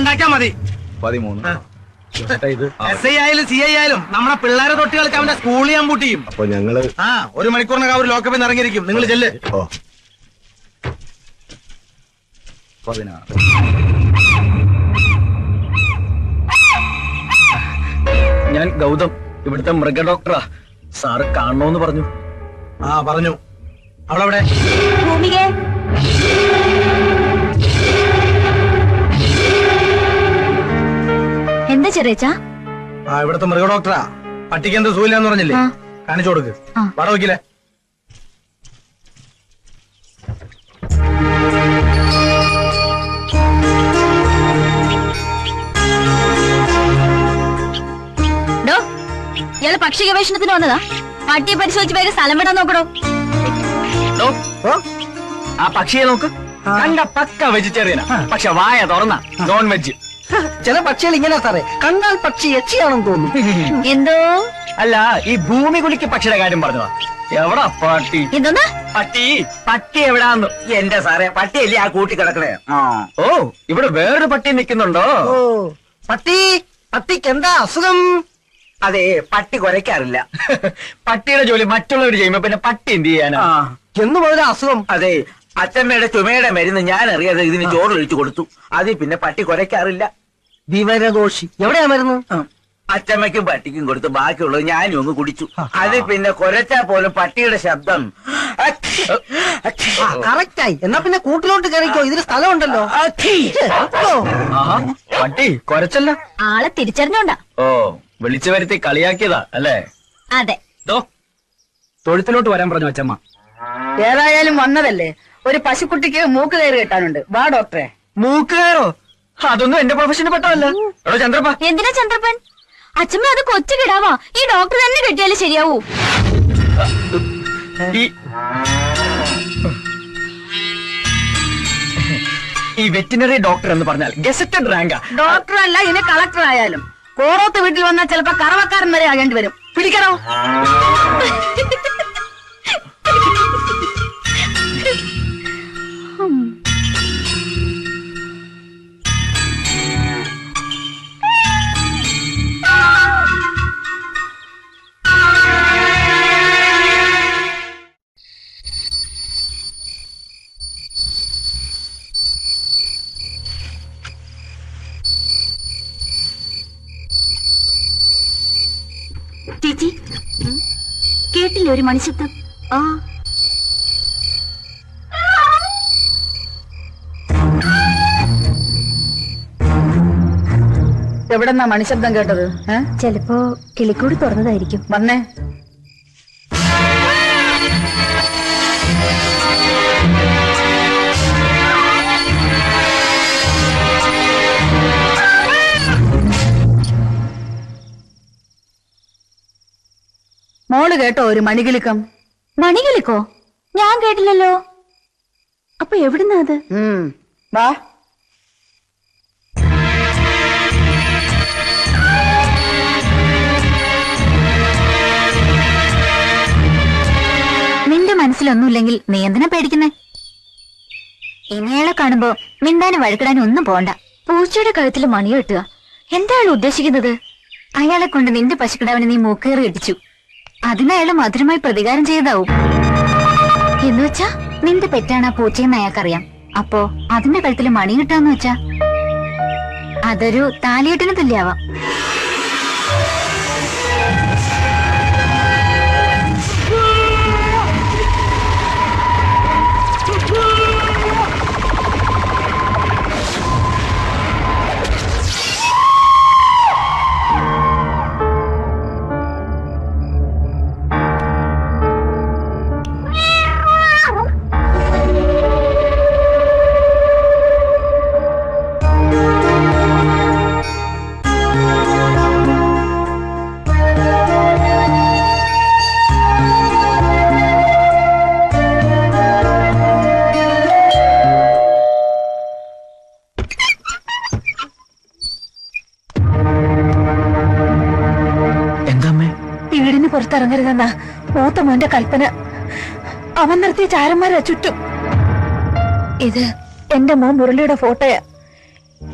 ഉണ്ടാക്കിയാ മതി. പതിമൂന്ന്. എസ് ഐ ആയാലും സി ഐ ആയാലും നമ്മുടെ പിള്ളേരെ തൊട്ട് കളിക്കാൻ അവന്റെ സ്കൂളിൽ ഞാൻ പൂട്ടിയും അപ്പൊ ഞങ്ങൾ ആ ഒരു മണിക്കൂറിനകം അവർ ലോക്കപ്പിൽ നിന്ന് ഇറങ്ങിയിരിക്കും. നിങ്ങൾ ചെല്ല്. പതിനാറ്. ഞാൻ ഗൗതം ഇവിടുത്തെ മൃഗ ഡോക്ടറാ സാറ് കാണണോന്ന് പറഞ്ഞു. ആ പറഞ്ഞു. അവളവിടെ? ഭൂമികേ. എന്താ ചെറിയച്ചാ? ആ ഇവിടുത്തെ മൃഗ ഡോക്ടറാ പട്ടിക്ക് എന്ത് സൂയില്ലാന്ന് പറഞ്ഞില്ലേ. കാണിച്ചു കൊടുക്ക്. വട വയ്ക്കില്ലേ ഇയാൾ പക്ഷി ഗവേഷണത്തിന് വന്നതാ. പട്ടിയെ പരിശോധിച്ച് പേര് സ്ഥലം വിടാൻ നോക്കണോ ആ? പക്ഷിയെ നോക്ക്. കണ്ട പക്ക വെജിറ്റേറിയനാ പക്ഷെ വായ തുറന്ന. നോൺ വെജ് ചില പക്ഷികൾ ഇങ്ങനെ സാറേ കണ്ടാൽ പക്ഷി എച്ചിയാണെന്ന് തോന്നുന്നു. എന്തോ? അല്ല ഈ ഭൂമി കുലിക്ക് പക്ഷിയുടെ കാര്യം പറഞ്ഞതാ. എവിടാ പട്ടി? എന്തോന്നാ? പട്ടി. പട്ടി എവിടാന്ന്? എന്റെ സാറേ പട്ടിയല്ലേ ആ കൂട്ടി കിടക്കണേ. ഓ ഇവിടെ വേറൊരു പട്ടി നിൽക്കുന്നുണ്ടോ? ഓ. പട്ടി പട്ടിക്ക് എന്താ അസുഖം? അതെ പട്ടി കുരയ്ക്കാറില്ല. പട്ടിയുടെ ജോലി മറ്റുള്ളവർ ചെയ്യുമ്പോ പിന്നെ പട്ടി എന്ത് ചെയ്യാനാ? എന്ന് പറഞ്ഞ അസുഖം. അതെ അച്ഛമ്മയുടെ ചുമയുടെ മരുന്ന് ഞാൻ അറിയാതെ ഇതിന് ചോറിലൊഴിച്ചു കൊടുത്തു. അതിൽ പിന്നെ പട്ടി കുരയ്ക്കാറില്ല. വിവരദോഷി. എവിടെയാ മരുന്ന്? അച്ചമ്മയ്ക്കും പട്ടിക്കും കൊടുത്ത് ബാക്കിയുള്ളത് ഞാനും ഒന്ന് കുടിച്ചു. അത് പിന്നെ കൊരച്ചാ പോലും പട്ടിയുടെ ശബ്ദം. കറക്റ്റായി. എന്നാ പിന്നെ കൂട്ടിലോട്ട് കയറിക്കോ. ഇതിന് സ്ഥലമുണ്ടല്ലോ. പട്ടി കൊരച്ചല്ല? ആളെ തിരിച്ചറിഞ്ഞോണ്ടാ. ഓ വിളിച്ചു വരുത്തി കളിയാക്കിയതാ അല്ലേ? അതെ. ദോ തൊഴുത്തിലോട്ട് വരാൻ പറഞ്ഞു അച്ചമ്മ. ഏതായാലും വന്നതല്ലേ? ഒരു പശുക്കുട്ടിക്ക് മൂക്ക് കയറി കെട്ടാനുണ്ട്. വാ ഡോക്ടറെ. മൂക്ക് കയറോ? അതൊന്നും എന്റെ പ്രൊഫഷന് പെട്ടതല്ല എടോ ചന്ദ്രപ്പ. എന്തിനാ ചന്ദ്രപ്പൻ? അച്ഛമ്മ അത് കൊച്ചു കിടാവാ. ഈ ഡോക്ടർ തന്നെ കിട്ടിയാലും ശരിയാവൂ. ഈ ഈ വെറ്റിനറി ഡോക്ടർ എന്ന് പറഞ്ഞാൽ ഗസറ്റഡ് റാങ്കാ. ഡോക്ടർ അല്ല ഇനി കളക്ടർ ആയാലും. കോറോത്ത് വീട്ടിൽ വന്നാൽ ചിലപ്പോ കറവക്കാരൻ വരെ ആകേണ്ടി വരും. പിടിക്കണോ ചേച്ചി? കേട്ടില്ലേ ഒരു മണിശബ്ദം ആ. എവിടെന്നാ മണിശബ്ദം കേട്ടത്? ഏ? ചിലപ്പോ കിളിക്കൂട് തുറന്നതായിരിക്കും. വന്നേ. മോൾ കേട്ടോ ഒരു മണികിലുക്കം? മണികിളിക്കോ ഞാൻ കേട്ടില്ലല്ലോ. അപ്പൊ എവിടുന്നാ അത്. വാ. നിന്റെ മനസ്സിലൊന്നുമില്ലെങ്കിൽ നീ എന്തിനാ പേടിക്കുന്നേ? ഇനിയാളെ കാണുമ്പോ മിണ്ടാനും വഴുക്കിടാനും ഒന്നും പോണ്ട. പൂച്ചയുടെ കഴുത്തിൽ മണി കെട്ടുക എന്താണ് ഉദ്ദേശിക്കുന്നത്? അയാളെ കൊണ്ട് നിന്റെ പശുക്കിടാവിനെ നീ മൂക്കേറി ഇടിച്ചു. അതിന് അയാൾ മധുരമായി പ്രതികാരം ചെയ്തതാവും. എന്നുവെച്ചാ നിന്റെ പെറ്റാണ് ആ പൂച്ചയെന്ന് അയാൾക്കറിയാം. അപ്പോ അതിന്റെ കഴുത്തിൽ മണി കിട്ടാന്ന് വെച്ചാ? അതൊരു താലിയെട്ടിന് തുല്യാവാം. പുറത്തിറങ്ങരുതെന്ന മൂത്ത മോന്റെ കൽപ്പന. അവൻ നിർത്തിയ ചാരന്മാരെ ചുറ്റും. ഇത് എന്റെ മോൻ മുരളിയുടെ ഫോട്ടോയാ.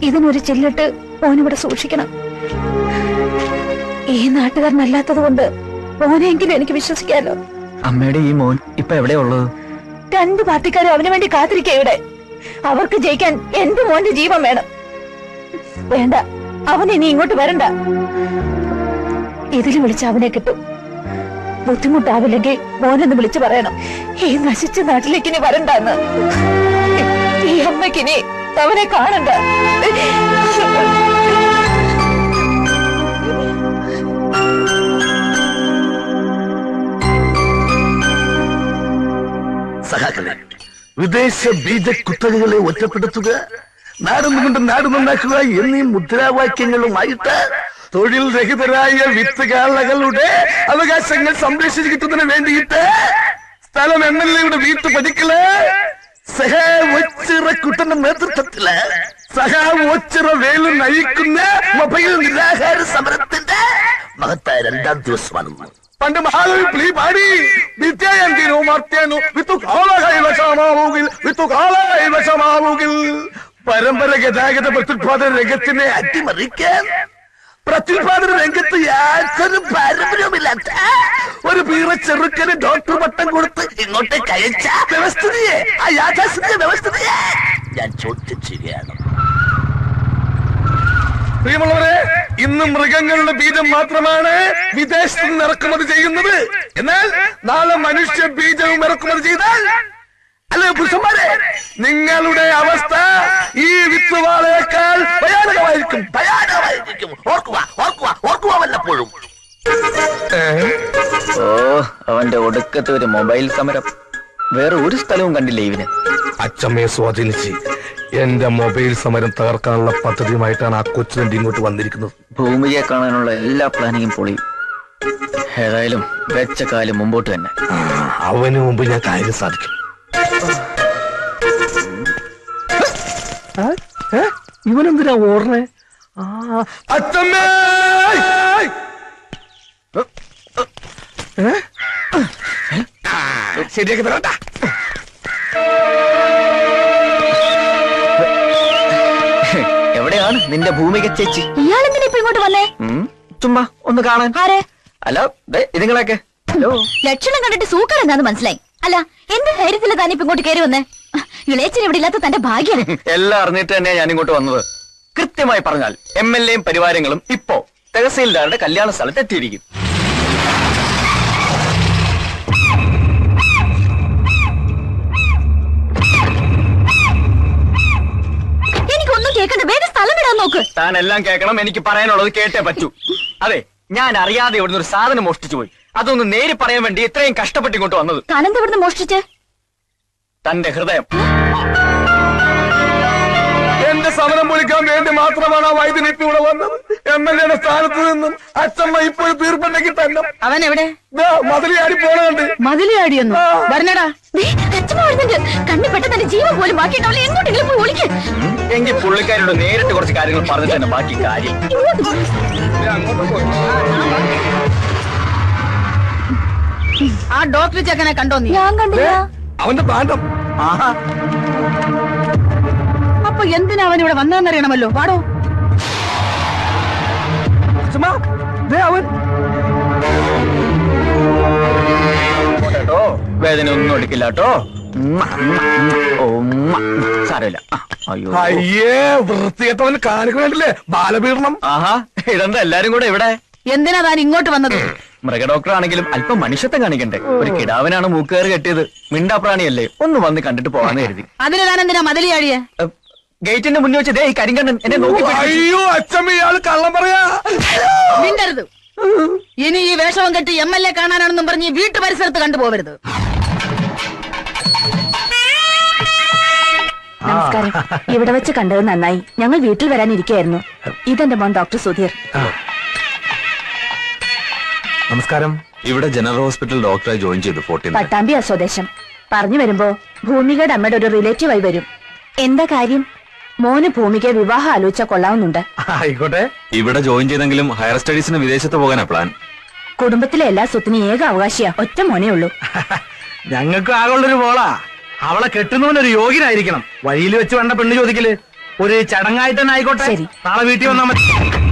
ഇതിനൊരു ചില്ലിട്ട് മോനിവിടെ സൂക്ഷിക്കണം. ഈ നാട്ടുകാരനല്ലാത്തത് കൊണ്ട് മോനെങ്കിലും എനിക്ക് വിശ്വസിക്കാലോ. അമ്മയുടെ ഈ മോൻ ഇപ്പൊ എവിടെയുള്ളത് രണ്ടു പാർട്ടിക്കാരും അവന് വേണ്ടി കാത്തിരിക്കുക ഇവിടെ. അവർക്ക് ജയിക്കാൻ എന്റെ മോന്റെ ജീവൻ വേണം. വേണ്ട അവൻ ഇനി ഇങ്ങോട്ട് വരണ്ട. ഇതിൽ വിളിച്ച അവനെ കിട്ടും. ബുദ്ധിമുട്ടാവില്ലെങ്കിൽ മോനെന്ന് വിളിച്ചു പറയണം. ഈ നശിച്ച നാട്ടിലേക്ക് ഇനി വരണ്ടെന്ന്. ഈ അമ്മയ്ക്ക് ഇനി അവനെ കാണണ്ട. വിദേശ ബീജ കുത്തകകളെ ഒറ്റപ്പെടുത്തുക നാടുന്നുകൊണ്ട് നാട് നന്നാക്കുക എന്നീ മുദ്രാവാക്യങ്ങളുമായിട്ട് തൊഴിൽ രഹിതരായ വിത്തുകാളകളുടെ അവകാശങ്ങൾ സംരക്ഷിക്കുന്നതിന് വേണ്ടിയിട്ട് സ്ഥലം എം എൽ എയുടെ വീട്ടു പതിക്കൽ സഹാ കുട്ടന്റെ നേതൃത്വത്തിൽ സഹാ ഒച്ചിറ വേലു നയിക്കുന്ന മൊബൈൽ നിരാഹാര സമരത്തിന്റെ മഹത്തായ രണ്ടാം ദിവസമാണ് പണ്ട് മഹാകവി പ്ലീ പാടി നിത്യായന്തിനു മർത്യനു വിത്തു കാളകൈ വശമാവുകിൽ വിത്തു വശമാവുകിൽ. പരമ്പര ഗതാഗത പ്രത്യുത്പാദന രംഗത്തിനെ അട്ടിമറിക്കാൻ പ്രത്യുത്പാദന രംഗത്ത് യാതൊരു പാരമ്പര്യവുമില്ലാത്ത ഒരു പീറ ചെറുക്കന് ഡോക്ടർ പട്ടം കൊടുത്ത് ഇങ്ങോട്ട് കഴിച്ച വ്യവസ്ഥിതിയെ ആ യാഥാസ്ഥിതിയെ വ്യവസ്ഥിതിയെ. ഞാൻ ചോദിച്ചിരിക്കുകയാണ്. പ്രിയമുള്ളവരെ ഇന്ന് മൃഗങ്ങളുടെ ബീജം മാത്രമാണ് വിദേശത്ത് നിന്ന് ഇറക്കുമതി ചെയ്യുന്നത്. എന്നാൽ നാളെ മനുഷ്യ ബീജവും ഇറക്കുമതി ചെയ്താൽ അല്ലെ പുരുഷന്മാരെ? നിങ്ങളുടെ അവസ്ഥ ഈ വിത്തുവാളേക്കാൾ ഭയാനകമായിരിക്കും. ഭയാനകമായിരിക്കും. ഓർക്കുക ഓർക്കുക ഓർക്കുക വല്ലപ്പോഴും. ഓ അവന്റെ ഒടുക്കത്തെ ഒരു മൊബൈൽ സമരം. വേറെ ഒരു സ്ഥലവും കണ്ടില്ല ഇവന്. അച്ചമ്മയെ സ്വാധീനിച്ച് എന്റെ മൊബൈൽ സമരം തകർക്കാനുള്ള പദ്ധതിയുമായിട്ടാണ് ആ കൊച്ചുതണ്ടി ഇങ്ങോട്ട് വന്നിരിക്കുന്നത്? ഭൂമിയെ കാണാനുള്ള എല്ലാ പ്ലാനിങ്ങും പൊളി. ഏതായാലും വെച്ച കാലം മുമ്പോട്ട് തന്നെ. അവന് മുമ്പ് ഞാൻ കാര്യം സാധിക്കും. ഇവനെന്തിനാ ഓർണേ അച്ഛമ്മേ ശരിയാക്കി തരട്ടാ. എവിടെയാണ് നിന്റെ ഭൂമിക ചേച്ചി? ഇയാളെന്തിനാ ഇപ്പൊ ഇങ്ങോട്ട് വന്നേ? ചുമ്മാ ഒന്ന് കാണാൻ. ആരെ? അല്ല ദേ, ഇതുങ്ങളൊക്കെ ഹലോ. ലക്ഷണം കണ്ടിട്ട് സൂക്കർ എന്താന്ന് മനസ്സിലായി. അല്ല എന്ത് ധൈര്യത്തിൽ താനിപ്പോ ഇങ്ങോട്ട് കയറി വന്നേ? ഇളയച്ചൻ ഇവിടെ ഇല്ലാത്ത തന്റെ ഭാഗ്യം. എല്ലാം അറിഞ്ഞിട്ട് തന്നെയാണ് ഞാൻ ഇങ്ങോട്ട് വന്നത്. കൃത്യമായി പറഞ്ഞാൽ എം എൽ എയും പരിവാരങ്ങളും ഇപ്പോ തഹസീൽദാരുടെ കല്യാണ സ്ഥലത്ത് എത്തിയിരിക്കും. എനിക്കൊന്നും കേൾക്കണ്ട. വേഗം സ്ഥലം വിടാൻ നോക്ക്. താൻ എല്ലാം കേൾക്കണം. എനിക്ക് പറയാനുള്ളത് കേട്ടേ പറ്റൂ. അതെ ഞാൻ അറിയാതെ ഇവിടുന്ന് ഒരു സാധനം മോഷ്ടിച്ചു പോയി. അതൊന്ന് നേരി പറയാൻ വേണ്ടി ഇത്രയും കഷ്ടപ്പെട്ട് ഇങ്ങോട്ട് വന്നത്. താനെന്താ ഇവിടുന്ന് മോഷ്ടിച്ചേ? തന്റെ ഹൃദയം. എന്റെ സമരം പൊളിക്കാൻ വേണ്ടി മാത്രമാണ് ആ വൈദ്യുതി ഇവിടെ വന്നത്. എം എൽ എയുടെ സ്ഥാനത്ത് നിന്നും അച്ഛമ്മ ഇപ്പോൾ തീർപ്പുണ്ടെങ്കിൽ തന്നെ. അവൻ എവിടെ? മതിലിയാടി പോണുണ്ട് മതിലിയാടിയൊന്നു? വരണടാ. കണ്ണിപ്പെട്ട തന്റെ ജീവൻ പോലും ബാക്കിയുണ്ടാവില്ല. എങ്ങോട്ടെങ്കിലും പോയി ഒളിക്ക്. എങ്കിൽ പുള്ളിക്കാരോട് നേരിട്ട് കുറച്ച് കാര്യങ്ങൾ പറഞ്ഞിട്ട് തന്നെ ബാക്കി കാര്യം. ആ ഡോക്ടർ ചെക്കനെ കണ്ടോ നീ? ഞാൻ കണ്ടില്ല. അവന്റെ ആഹാ അപ്പൊ എന്തിനാ അവൻ ഇവിടെ വന്നതെന്നറിയണമല്ലോ പാടോ അവൻ. വേദന ഒന്നും എടുക്കില്ല കേട്ടോ. സാരമില്ല. അയ്യോ. അയ്യേ വൃത്തികെട്ടവൻ കാണിക്കണില്ലേ ബാലപീഡനം. ആഹാ ഇതെന്താ എല്ലാരും കൂടെ ഇവിടെ. എന്തിനാ താൻ ഇങ്ങോട്ട് വന്നത്? മൃഗഡോക്ടർ ആണെങ്കിലും അല്പം മനുഷ്യത്വം കാണിക്കണ്ടേ. ഒരു കിടാവിനാണ് മൂക്കേറ് കെട്ടിയത്. മിണ്ടാപ്രാണിയല്ലേ. ഒന്ന് വന്ന് കണ്ടിട്ട് പോകാന്ന് കരുതി. അതിന് താൻ എന്തിനാ മതിലിയാടിയെ ഗേറ്റിന്റെ മുന്നിൽ വെച്ച് ദേ ഈ കരിങ്കണ്ണൻ എന്നെ നോക്കി അയ്യോ അച്ഛമ്മ കള്ളം പറയാ. മിണ്ടരുത്. ഇനി ഈ വേഷവും കെട്ടി എം എൽ എ കാണാനാണെന്നും പറഞ്ഞ് വീട്ടു പരിസരത്ത് കണ്ടുപോകരുത്. നമസ്കാരം. ഇവിടെ വെച്ച് കണ്ടത് നന്നായി. ഞങ്ങൾ വീട്ടിൽ വരാനിരിക്കായിരുന്നു ഇതെന്റെ മോൻ ഡോക്ടർ സുധീർ. നമസ്കാരം. ഇവിടെ ജനറൽ ഹോസ്പിറ്റൽ ഡോക്ടറായി ജോയിൻ ചെയ്തു ഫോർട്ടീൻ പട്ടാമ്പി സ്വദേശം പറഞ്ഞു വരുമ്പോ ഭൂമികയുടെ അമ്മയുടെ ഒരു റിലേറ്റീവായി വരും. എന്താ കാര്യം? മോന് ഭൂമികയെ വിവാഹം ആലോചിച്ച കൊള്ളാവുന്നുണ്ട്. ആയിക്കോട്ടെ. ഇവിടെ ജോയിൻ ചെയ്തെങ്കിലും ഹയർ സ്റ്റഡീസിന് വിദേശത്ത് പോകാനാ പ്ലാൻ. കുടുംബത്തിലെ എല്ലാ സ്വത്തിനും ഏക അവകാശിയാ. ഒറ്റ മോനേ ഉള്ളൂ. ഞങ്ങൾക്ക് ആകുള്ളൊരു മോളാ. അവളെ കെട്ടുന്നവനൊരു യോഗ്യനായിരിക്കണം. വഴിയിൽ വെച്ച് വേണ്ട പെണ്ണ് ചോദിക്കൽ. ഒരു ചടങ്ങായിട്ട് തന്നെ ആയിക്കോട്ടെ. ശരി. നാളെ വീട്ടിൽ വന്നാൽ മതി.